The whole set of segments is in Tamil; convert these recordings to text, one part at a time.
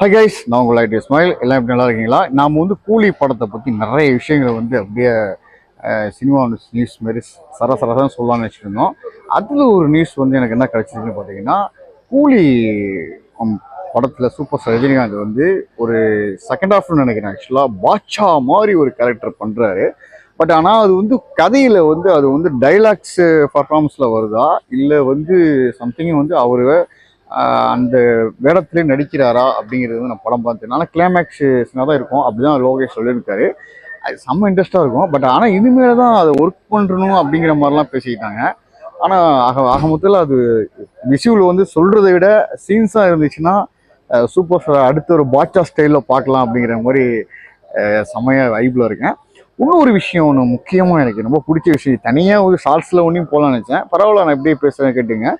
ஹை கைஸ் நான் உங்கள் ஐடி ஸ்மைல். எல்லாம் எப்படி நல்லா இருக்கீங்களா? நாம் வந்து கூலி படத்தை பற்றி நிறைய விஷயங்களை வந்து அப்படியே சினிமா நியூஸ் மாரி சர சரசரம் சொல்லலாம்னு வச்சுருந்தோம் அதில் ஒரு நியூஸ் வந்து எனக்கு என்ன கிடச்சிதுன்னு பார்த்தீங்கன்னா கூலி படத்தில் சூப்பர் ஸ்டார் ரஜினிகாந்த் வந்து ஒரு செகண்ட் ஹாஃப்னு நினைக்கிறேன் ஆக்சுவலாக பாட்ஷா மாதிரி ஒரு கேரக்டர் பண்ணுறாரு பட் ஆனால் அது வந்து கதையில் வந்து அது வந்து டைலாக்ஸ் பர்ஃபார்மன்ஸில் வருதா? இல்லை வந்து சம்திங் வந்து அவர் அந்த வேடத்திலே நடிக்கிறாரா அப்படிங்கிறது வந்து நான் படம் பார்த்தேன். ஆனால் கிளைமேக்ஸ் தான் இருக்கும். அப்படிதான் லோகேஷ் சொல்லியிருக்காரு. அது செம்ம இன்ட்ரெஸ்டாக இருக்கும். பட் ஆனால் இனிமேல் தான் அதை ஒர்க் பண்ணுறணும் அப்படிங்கிற மாதிரிலாம் பேசிக்கிட்டாங்க. ஆனால் ஆக ஆக மொத்தத்தில் அது விசுவில் வந்து சொல்கிறத விட சீன்ஸாக இருந்துச்சுன்னா சூப்பர் ஸ்டார் அடுத்த ஒரு பாட்சா ஸ்டைலில் பார்க்கலாம் அப்படிங்கிற மாதிரி செம்மையாக வைப்பில் இருக்கேன். இன்னொரு விஷயம் ஒன்று முக்கியமாக எனக்கு ரொம்ப பிடிச்ச விஷயம். தனியாக ஒரு ஷார்ட்ஸில் ஒன்றையும் போகலான்னு நினச்சேன். பரவாயில்ல நான் எப்படியே பேசுகிறேன் கேட்டுங்க.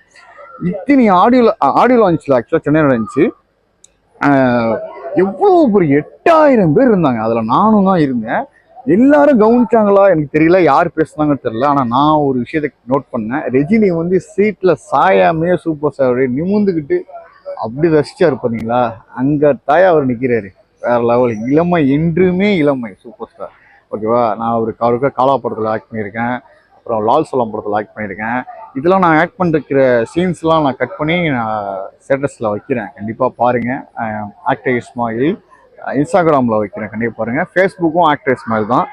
இத்தினி ஆடியோ ஆடியோ லான்ச்சில் ஆக்சுவலாக சென்னையில் நடந்துச்சு. எவ்வளோ ஒரு எட்டாயிரம் பேர் இருந்தாங்க. அதில் நானும் தான் இருந்தேன். எல்லாரும் கவனிச்சாங்களா? எனக்கு தெரியல. யார் பேசுனாங்கன்னு தெரியல. ஆனால் நான் ஒரு விஷயத்தை நோட் பண்ணேன். ரெஜினி வந்து சீட்டில் சாயாமையே சூப்பர் ஸ்டார் நிமிந்துக்கிட்டு அப்படி ரசிச்சாரு பார்த்தீங்களா அங்கே தாயா அவர் நிற்கிறாரு வேற லெவல் இளமை என்றுமே இளமை சூப்பர் ஸ்டார் ஓகேவா நான் ஒரு அவருக்கு காலா படத்தில் ஆக்ட் பண்ணியிருக்கேன். அப்புறம் லால் சலாம் படத்தில் ஆக்ட் பண்ணியிருக்கேன். இதெல்லாம் நான் ஆக்ட் பண்ணிருக்கிற சீன்ஸ்லாம் நான் கட் பண்ணி நான் ஸ்டேட்டஸில் வைக்கிறேன். கண்டிப்பாக பாருங்கள் ஆக்டர் இஸ்மாயில் இன்ஸ்டாகிராமில் வைக்கிறேன். கண்டிப்பாக பாருங்கள் ஃபேஸ்புக்கும் ஆக்டர் இஸ்மாயில் தான்.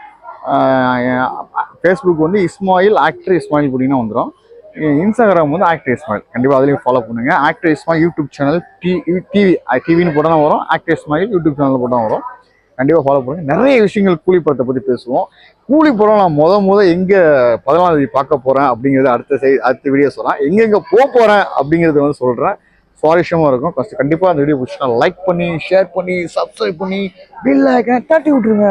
ஃபேஸ்புக் வந்து இஸ்மாயில் ஆக்டர் இஸ்மாயில் அப்படின்னா வந்துடும் இன்ஸ்டாகிராம் வந்து ஆக்டர் இஸ்மாயில் கண்டிப்பாக அதுலேயும் ஃபாலோ பண்ணுங்கள் actor Ismail YouTube channel D TV டிவின்னு போட்டால் தான் வரும். ஆக்டர் இஸ்மாயில் யூடியூப் சேனலில் போட்டால் வரும். கண்டிப்பாக ஃபாலோ பண்ணுங்க. நிறைய விஷயங்கள் கூலி பற்றி பேசுவோம். கூலி நான் முத முத எங்கே பதினாலாம் தேதி பார்க்க போகிறேன் அப்படிங்கிறத அடுத்த செய் அடுத்த வீடியோ சொல்கிறேன் எங்கெங்கே போக போகிறேன் அப்படிங்கிறத வந்து சொல்கிறேன் சுவாரஸ்யமாக இருக்கும். ஃபஸ்ட்டு கண்டிப்பாக அந்த வீடியோ பிடிச்சினா லைக் பண்ணி ஷேர் பண்ணி சப்ஸ்கிரைப் பண்ணி பில் தட்டி விட்ருங்க